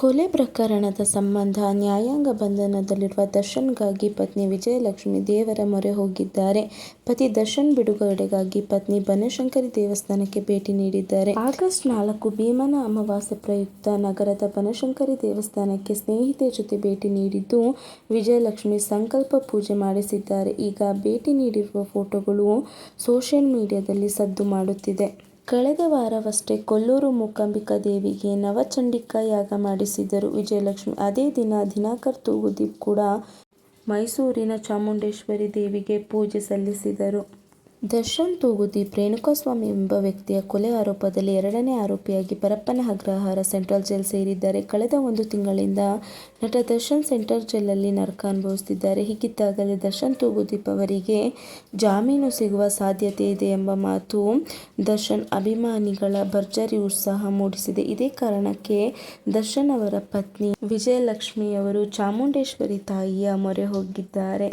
ಕೊಲೆ ಪ್ರಕರಣದ ಸಂಬಂಧ ನ್ಯಾಯಾಂಗ ಬಂಧನದಲ್ಲಿರುವ ದರ್ಶನ್ಗಾಗಿ ಪತ್ನಿ ವಿಜಯಲಕ್ಷ್ಮಿ ದೇವರ ಮೊರೆ ಹೋಗಿದ್ದಾರೆ. ಪತಿ ದರ್ಶನ್ ಬಿಡುಗಡೆಗಾಗಿ ಪತ್ನಿ ಬನಶಂಕರಿ ದೇವಸ್ಥಾನಕ್ಕೆ ಭೇಟಿ ನೀಡಿದ್ದಾರೆ. ಆಗಸ್ಟ್ ನಾಲ್ಕು ಭೀಮನ ಅಮಾವಾಸ್ಯೆ ಪ್ರಯುಕ್ತ ನಗರದ ಬನಶಂಕರಿ ದೇವಸ್ಥಾನಕ್ಕೆ ಸ್ನೇಹಿತೆ ಜೊತೆ ಭೇಟಿ ನೀಡಿದ್ದು ವಿಜಯಲಕ್ಷ್ಮಿ ಸಂಕಲ್ಪ ಪೂಜೆ ಮಾಡಿಸಿದ್ದಾರೆ. ಈಗ ಭೇಟಿ ನೀಡಿರುವ ಫೋಟೋಗಳು ಸೋಷಿಯಲ್ ಮೀಡಿಯಾದಲ್ಲಿ ಸದ್ದು ಮಾಡುತ್ತಿದೆ. ಕಳೆದ ವಾರವಷ್ಟೇ ಕೊಲ್ಲೂರು ಮೂಕಾಂಬಿಕಾ ದೇವಿಗೆ ನವಚಂಡಿಕಾ ಯಾಗ ಮಾಡಿಸಿದ್ದರು ವಿಜಯಲಕ್ಷ್ಮಿ. ಅದೇ ದಿನ ದಿನಾಕರ್ ತೂಗುದೀಪ್ ಕೂಡ ಮೈಸೂರಿನ ಚಾಮುಂಡೇಶ್ವರಿ ದೇವಿಗೆ ಪೂಜೆ ಸಲ್ಲಿಸಿದರು. ದರ್ಶನ್ ತೂಗುದೀಪ್ ರೇಣುಕಾಸ್ವಾಮಿ ಎಂಬ ವ್ಯಕ್ತಿಯ ಕೊಲೆ ಆರೋಪದಲ್ಲಿ ಎರಡನೇ ಆರೋಪಿಯಾಗಿ ಪರಪ್ಪನ ಅಗ್ರಹಾರ ಸೆಂಟ್ರಲ್ ಜೈಲ್ ಸೇರಿದ್ದಾರೆ. ಕಳೆದ ಒಂದು ತಿಂಗಳಿಂದ ನಟ ದರ್ಶನ್ ಸೆಂಟ್ರಲ್ ಜೈಲಲ್ಲಿ ನರಕ ಅನುಭವಿಸುತ್ತಿದ್ದಾರೆ ಹೀಗಿದ್ದಾಗಲೇ ದರ್ಶನ್ ತೂಗುದೀಪ್ ಅವರಿಗೆ ಜಾಮೀನು ಸಿಗುವ ಸಾಧ್ಯತೆ ಇದೆ ಎಂಬ ಮಾತು ದರ್ಶನ್ ಅಭಿಮಾನಿಗಳ ಭರ್ಜರಿ ಉತ್ಸಾಹ ಮೂಡಿಸಿದೆ. ಇದೇ ಕಾರಣಕ್ಕೆ ದರ್ಶನ್ ಅವರ ಪತ್ನಿ ವಿಜಯಲಕ್ಷ್ಮಿಯವರು ಚಾಮುಂಡೇಶ್ವರಿ ತಾಯಿಯ ಮೊರೆ ಹೋಗಿದ್ದಾರೆ.